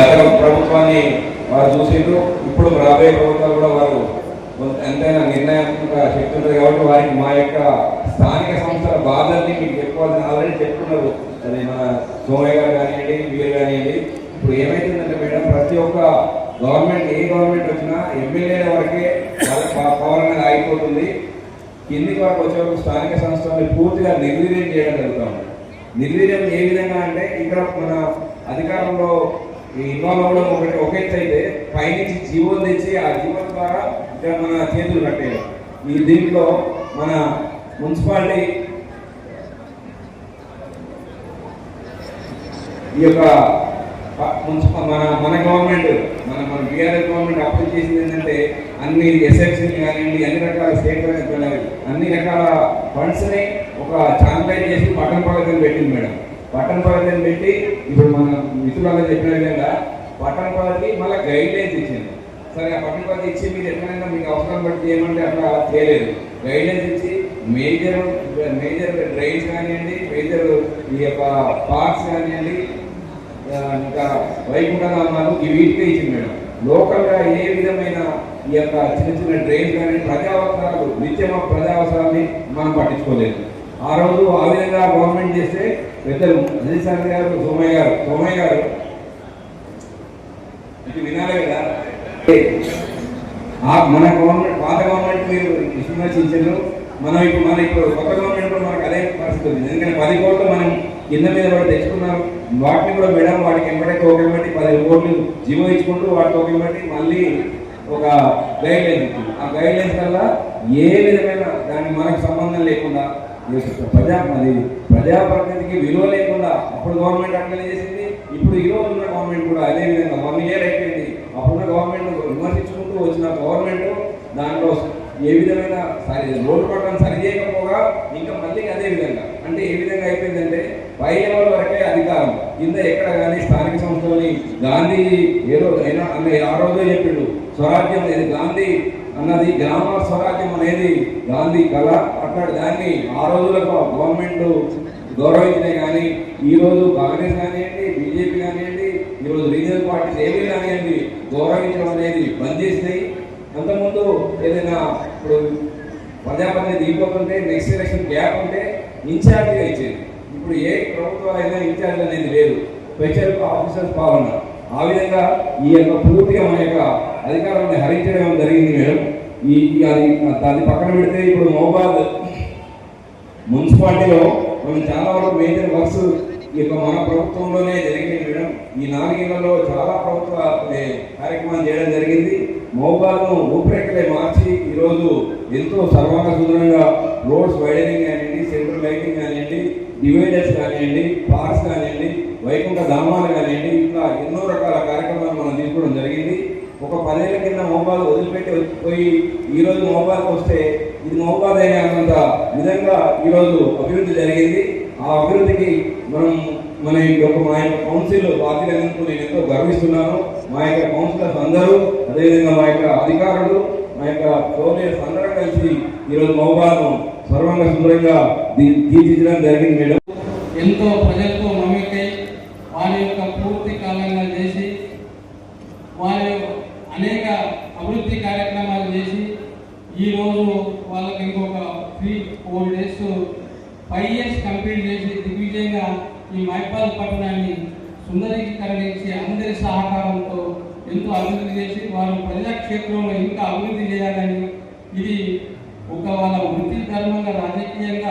గత ప్రభుత్వాన్ని వారు చూసిండ్రు. ఇప్పుడు రాబోయే ప్రభుత్వాలు కూడా వారు ఎంతైనా నిర్ణయాత్మక శక్తి ఉంటుంది కాబట్టి వారికి మా యొక్క స్థానిక సంస్థల బాధల్ని మీకు చెప్పుకోవాల్సిన ఆల్రెడీ చెప్పుకున్నారు. అది మన సోమయ్య గారు కానివ్వండి వీరు కానివ్వండి. ఇప్పుడు ఏమైతుందంటే మేడం ప్రతి ఒక్క గవర్నమెంట్ ఏ గవర్నమెంట్ వచ్చినా ఎమ్మెల్యేల వరకే పవర్ అనేది ఆగిపోతుంది. కిందికి వరకు వచ్చే వరకు స్థానిక సంస్థలని పూర్తిగా నిర్వీర్యం చేయడం జరుగుతుంది నిర్వీర్యం ఏ విధంగా అంటే ఇక్కడ మన అధికారంలో ఇన్వాల్వ్ అవ్వడం ఒకటి ఒక ఎత్తు అయితే పైనుంచి జీవోలు తెచ్చి ఆ జీవం ద్వారా ఇక్కడ మన చేతులు కట్టేయాలి. ఈ దీంట్లో మన మున్సిపాలిటీ ఈ యొక్క మున్సిపల్ మన మన గవర్నమెంట్ మన మన బీఆర్ఎస్ గవర్నమెంట్ అప్లై చేసింది ఏంటంటే అన్ని ఎస్ఎఫ్సీని కానివ్వండి అన్ని రకాల స్టేట్ అన్ని రకాల ఫండ్స్ని ఒక ఛానలైజ్ చేసి పట్టణ ప్రగతిని పెట్టింది మేడం. పట్టణ అని పెట్టి ఇప్పుడు మన మిత్రులందరూ చెప్పిన విధంగా పట్టణ ప్రగతి మళ్ళీ గైడ్ లైన్స్ ఇచ్చింది. సరే ఆ పట్టణ ప్రగతి ఇచ్చి మీరు ఎక్కడైనా మీకు అవసరం బట్టి చేయమంటే అట్లా చేయలేదు. గైడ్ లైన్స్ ఇచ్చి మేజర్ మేజర్ డ్రైన్స్ కానివ్వండి మేజర్ ఈ యొక్క పార్క్స్ కానివ్వండి ఇంకా వైకుంఠధామాలు ఈ వీటికే ఇచ్చింది మేడం. లోకల్గా ఏ విధమైన ఈ యొక్క చిన్న చిన్న డ్రైన్స్ కానీ ప్రజా అవసరాలు నిత్యం ప్రజా అవసరాన్ని మనం పట్టించుకోలేదు. ఆ రోజు ఆ విధంగా గవర్నమెంట్ చేస్తే పెద్దలు అజిత్ గారు సోమయ్య గారు. సోమయ్య గారు ఇది వినాలి కదా? మన గవర్నమెంట్ పాత గవర్నమెంట్ మీరు విమర్శించారు మనం ఇప్పుడు మన ఇప్పుడు కొత్త గవర్నమెంట్ కూడా మనకు అదే పరిస్థితి ఉంది. ఎందుకంటే పది కోట్లు మనం కింద మీద కూడా తెచ్చుకున్నాం వాటిని కూడా మేడం వాటికి ఎంబడే టోకెన్ బట్టి పది కోట్లు జీవో ఇచ్చుకుంటూ వాటి టోకెన్ బట్టి మళ్ళీ ఒక గైడ్ లైన్స్ ఆ గైడ్ లైన్స్ వల్ల ఏ విధమైన దానికి మనకు సంబంధం లేకుండా ప్రజా అది ప్రజాప్రతినిధికి విలువ లేకుండా అప్పుడు గవర్నమెంట్ అట్లనే చేసింది ఇప్పుడు ఈ రోజు ఉన్న గవర్నమెంట్ కూడా అదే విధంగా వన్ ఇయర్ అయిపోయింది. అప్పుడున్న గవర్నమెంట్ విమర్శించుకుంటూ వచ్చిన గవర్నమెంట్ దాంట్లో ఏ విధమైన సరి రోడ్డు పట్టడం సరిచేయకపోగా ఇంకా మళ్ళీ అదే విధంగా. అంటే ఏ విధంగా అయిపోయిందంటే పై లెవెల్ వరకే అధికారం. కింద ఎక్కడ కానీ స్థానిక సంస్థలని గాంధీ ఏదో అయినా అన్న ఆ రోజే చెప్పిండు. స్వరాజ్యం అనేది గాంధీ అన్నది గ్రామ స్వరాజ్యం అనేది గాంధీ కళ అట్లాంటి దాన్ని ఆ రోజులకు గవర్నమెంట్ గౌరవించినాయి కానీ ఈ కాంగ్రెస్ కానివ్వండి బీజేపీ కానివ్వండి ఈరోజు రీజనల్ పార్టీస్ ఏమీ కానివ్వండి గౌరవించడం అనేది బంద్ చేసినాయి. అంతకుముందు ఏదైనా ఇప్పుడు ప్రజాపతిని దీపకుంటే నెక్స్ట్ ఎలక్షన్ గ్యాప్ ఉంటే ఇన్ఛార్జిగా ఇచ్చేది. ఇప్పుడు ఏ ప్రభుత్వం అయినా ఇన్ఛార్జ్ అనేది లేదు. స్పెషల్ ఆఫీసర్స్ పాలన. ఆ విధంగా ఈ యొక్క పూర్తిగా మన యొక్క అధికారాన్ని హరించడం జరిగింది మేడం. ఈ అది దాన్ని పక్కన పెడితే ఇప్పుడు మహబాద్ మున్సిపాలిటీలో మనం చాలా వరకు మేజర్ వర్క్స్ ఈ యొక్క మన ప్రభుత్వంలోనే జరిగింది మేడం. ఈ నాలుగేళ్ళలో చాలా ప్రభుత్వ కార్యక్రమాలు చేయడం జరిగింది. మహబాద్ను రూపురేఖలే మార్చి ఈరోజు ఎంతో సర్వాంగ సుందరంగా రోడ్స్ వైడనింగ్ కానివ్వండి సెంట్రల్ లైటింగ్ కానివ్వండి డివైడర్స్ కానివ్వండి పార్క్స్ కానివ్వండి వైకుంఠ ధామాలు కానివ్వండి ఇట్లా ఎన్నో రకాల కార్యక్రమాలు మనం తీసుకోవడం జరిగింది. ఒక పదేళ్ళ కింద మహబాద్ వదిలిపెట్టి పోయి ఈరోజు రోజు వస్తే ఇది మహబాద్ అనే అన్నంత విధంగా ఈరోజు అభివృద్ధి జరిగింది. ఆ అభివృద్ధికి మనం మన యొక్క మా యొక్క కౌన్సిల్ బాధ్యత నేను ఎంతో గర్విస్తున్నాను. మా యొక్క కౌన్సిలర్స్ అందరూ అదేవిధంగా మా యొక్క అధికారులు మా యొక్క సోనియర్స్ అందరం కలిసి ఈరోజు మహబాద్ను సర్వంగా సుందరంగా తీర్చిదిద్దడం జరిగింది మేడం. ఎంతో ప్రజలతో మమేకై వారి యొక్క పూర్తి కాలంగా చేసి వారి అనేక అభివృద్ధి కార్యక్రమాలు చేసి ఈరోజు వాళ్ళకి ఇంకొక three four days five years complete చేసి దిగ్విజయంగా ఈ మైపాల్ పట్టణాన్ని సుందరీకరణించి అందరి సహకారంతో ఎంతో అభివృద్ధి చేసి క్షేత్రంలో ఇంకా అభివృద్ధి చేయాలని ఇది ఒక వాళ్ళ వృత్తి ధర్మంగా రాజకీయంగా